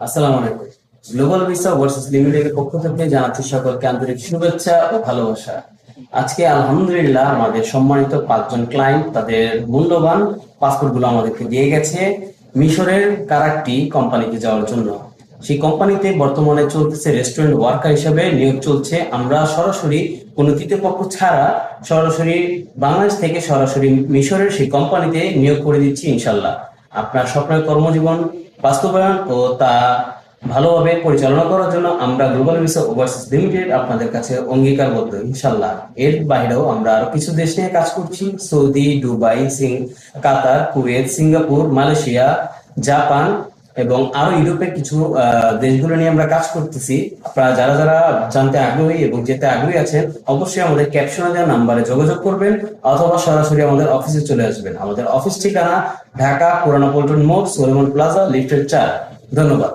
আসসালামু আলাইকুম। Global visa লিমিটেডের পক্ষ থেকে জানাচ্ছি সকলকে আন্তরিক শুভেচ্ছা ও ভালোবাসা। আজকে আলহামদুলিল্লাহ আমাদের সম্মানিত পাঁচজন ক্লায়েন্ট তাদের মূল্যবান পাসপোর্টগুলো আমাদেরকে দিয়ে গেছে মিশরের কারাকটি কোম্পানিতে যাওয়ার জন্য। সেই কোম্পানিতে বর্তমানে চলতেছে রেস্টুরেন্ট ওয়ার্কার হিসেবে নিয়োগ চলছে। আমরা সরাসরি কোনো তৃতীয় পক্ষ ছাড়া সরাসরি বাংলাদেশ থেকে সরাসরি মিশরের সেই কোম্পানিতে নিয়োগ করে দিচ্ছি ইনশাল্লাহ আপনার স্বপ্নের কর্মজীবন বাস্তবায়ন ও তা ভালোভাবে পরিচালনা করার জন্য আমরা গ্লোবাল ভিসা ওভারসিজ লিমিটেড আপনাদের কাছে অঙ্গীকারবদ্ধ ইনশাল্লাহ এর বাইরেও আমরা আরও কিছু দেশ নিয়ে কাজ করছি। Saudi, Dubai, Singh, Qatar, Kuwait, Singapore, Malaysia, Japan এবং আরও ইউরোপের কিছু দেশগুলো নিয়ে আমরা কাজ করতেছি। আপনারা যারা যারা জানতে আগ্রহী এবং যেতে আগ্রহী আছেন, অবশ্যই আমাদের ক্যাপশনে দেওয়া নাম্বারে যোগাযোগ করবেন অথবা সরাসরি আমাদের অফিসে চলে আসবেন। আমাদের অফিস ঠিকানা ঢাকা পুরানো পল্টন মোড়, সোলেমন প্লাজা, লিফটের চার। ধন্যবাদ।